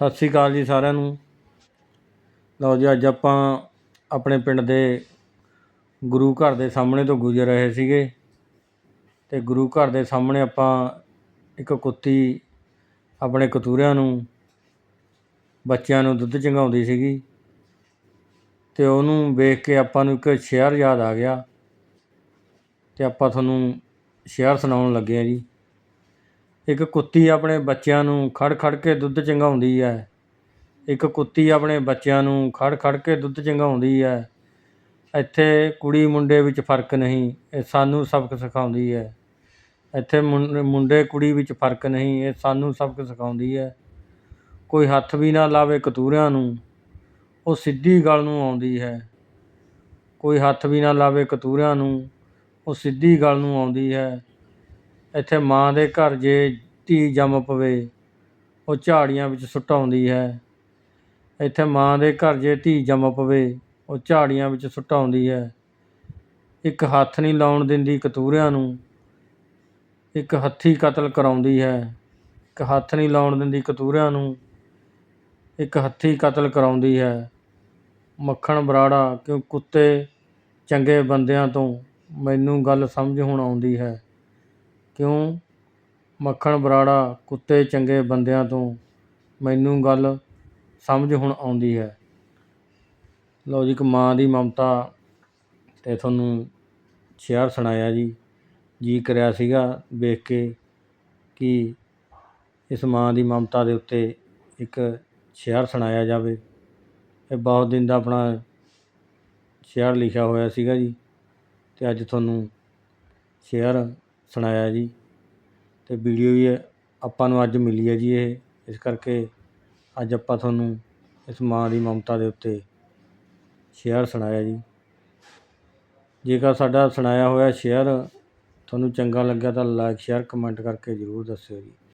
ਸਤਿ ਸ੍ਰੀ ਅਕਾਲ ਜੀ ਸਾਰਿਆਂ ਨੂੰ। ਲਓ ਜੀ, ਅੱਜ ਆਪਾਂ ਆਪਣੇ ਪਿੰਡ ਦੇ ਗੁਰੂ ਘਰ ਦੇ ਸਾਹਮਣੇ ਤੋਂ ਗੁਜ਼ਰ ਰਹੇ ਸੀਗੇ ਤੇ ਗੁਰੂ ਘਰ ਦੇ ਸਾਹਮਣੇ ਆਪਾਂ ਇੱਕ ਕੁੱਤੀ ਆਪਣੇ ਕਤੂਰਿਆਂ ਨੂੰ, ਬੱਚਿਆਂ ਨੂੰ ਦੁੱਧ ਚੰਗਾਉਂਦੀ ਸੀਗੀ ਤੇ ਉਹਨੂੰ ਵੇਖ ਕੇ ਆਪਾਂ ਨੂੰ ਇੱਕ ਸ਼ੇਅਰ ਯਾਦ ਆ ਗਿਆ ਤੇ ਆਪਾਂ ਤੁਹਾਨੂੰ ਸ਼ੇਅਰ ਸੁਣਾਉਣ ਲੱਗੇ ਆ ਜੀ। ਇੱਕ ਕੁੱਤੀ ਆਪਣੇ ਬੱਚਿਆਂ ਨੂੰ ਖੜ ਖੜ ਕੇ ਦੁੱਧ ਚੰਗਾਉਂਦੀ ਹੈ। ਇੱਕ ਕੁੱਤੀ ਆਪਣੇ ਬੱਚਿਆਂ ਨੂੰ ਖੜ ਖੜ ਕੇ ਦੁੱਧ ਚੰਗਾਉਂਦੀ ਹੈ। ਇੱਥੇ ਕੁੜੀ ਮੁੰਡੇ ਵਿੱਚ ਫ਼ਰਕ ਨਹੀਂ, ਇਹ ਸਾਨੂੰ ਸਬਕ ਸਿਖਾਉਂਦੀ ਹੈ। ਇੱਥੇ ਮੁੰਡੇ ਕੁੜੀ ਵਿੱਚ ਫ਼ਰਕ ਨਹੀਂ, ਇਹ ਸਾਨੂੰ ਸਬਕ ਸਿਖਾਉਂਦੀ ਹੈ। ਕੋਈ ਹੱਥ ਵੀ ਨਾ ਲਾਵੇ ਕਤੂਰਿਆਂ ਨੂੰ, ਉਹ ਸਿੱਧੀ ਗੱਲ ਨੂੰ ਆਉਂਦੀ ਹੈ। ਕੋਈ ਹੱਥ ਵੀ ਨਾ ਲਾਵੇ ਕਤੂਰਿਆਂ ਨੂੰ, ਉਹ ਸਿੱਧੀ ਗੱਲ ਨੂੰ ਆਉਂਦੀ ਹੈ। ਇੱਥੇ ਮਾਂ ਦੇ ਘਰ ਜੇ ਧੀ ਜੰਮ ਪਵੇ, ਉਹ ਝਾੜੀਆਂ ਵਿੱਚ ਸੁਟਾਉਂਦੀ ਹੈ। ਇੱਥੇ ਮਾਂ ਦੇ ਘਰ ਜੇ ਧੀ ਜੰਮ ਪਵੇ, ਉਹ ਝਾੜੀਆਂ ਵਿੱਚ ਸੁਟਾਉਂਦੀ ਹੈ। ਇੱਕ ਹੱਥ ਨਹੀਂ ਲਾਉਣ ਦਿੰਦੀ ਕਤੂਰਿਆਂ ਨੂੰ, ਇੱਕ ਹੱਥੀ ਕਤਲ ਕਰਾਉਂਦੀ ਹੈ। ਇੱਕ ਹੱਥ ਨਹੀਂ ਲਾਉਣ ਦਿੰਦੀ ਕਤੂਰਿਆਂ ਨੂੰ, ਇੱਕ ਹੱਥੀ ਕਤਲ ਕਰਾਉਂਦੀ ਹੈ। ਮੱਖਣ ਬਰਾੜਾ, ਕਿਉਂ ਕੁੱਤੇ ਚੰਗੇ ਬੰਦਿਆਂ ਤੋਂ ਮੈਨੂੰ ਗੱਲ ਸਮਝ ਹੁਣ ਆਉਂਦੀ ਹੈ। ਕਿਉਂ? ਮੱਖਣ ਬਰਾੜਾ ਕੁੱਤੇ ਚੰਗੇ ਬੰਦਿਆਂ ਤੋਂ ਮੈਨੂੰ ਗੱਲ ਸਮਝ ਹੁਣ ਆਉਂਦੀ ਹੈ। ਲਓ ਜੀ, ਇੱਕ ਮਾਂ ਦੀ ਮਮਤਾ ਤੇ ਤੁਹਾਨੂੰ ਸ਼ੇਅਰ ਸੁਣਾਇਆ ਜੀ। ਜੀ ਕਰਿਆ ਸੀਗਾ ਵੇਖ ਕੇ ਕਿ ਇਸ ਮਾਂ ਦੀ ਮਮਤਾ ਦੇ ਉੱਤੇ ਇੱਕ ਸ਼ੇਅਰ ਸੁਣਾਇਆ ਜਾਵੇ। ਇਹ ਬਹੁਤ ਦਿਨ ਦਾ ਆਪਣਾ ਸ਼ੇਅਰ ਲਿਖਿਆ ਹੋਇਆ ਸੀਗਾ ਜੀ। ਅਤੇ ਅੱਜ ਤੁਹਾਨੂੰ ਸ਼ੇਅਰ ਸੁਣਾਇਆ ਜੀ ਅਤੇ ਵੀਡੀਓ ਵੀ ਆਪਾਂ ਨੂੰ ਅੱਜ ਮਿਲੀ ਹੈ ਜੀ ਇਹ। ਇਸ ਕਰਕੇ ਅੱਜ ਆਪਾਂ ਤੁਹਾਨੂੰ ਇਸ ਮਾਂ ਦੀ ਮਮਤਾ ਦੇ ਉੱਤੇ ਸ਼ੇਅਰ ਸੁਣਾਇਆ ਜੀ। ਜੇਕਰ ਸਾਡਾ ਸੁਣਾਇਆ ਹੋਇਆ ਸ਼ੇਅਰ ਤੁਹਾਨੂੰ ਚੰਗਾ ਲੱਗਿਆ ਤਾਂ ਲਾਈਕ ਸ਼ੇਅਰ ਕਮੈਂਟ ਕਰਕੇ ਜ਼ਰੂਰ ਦੱਸਿਓ ਜੀ।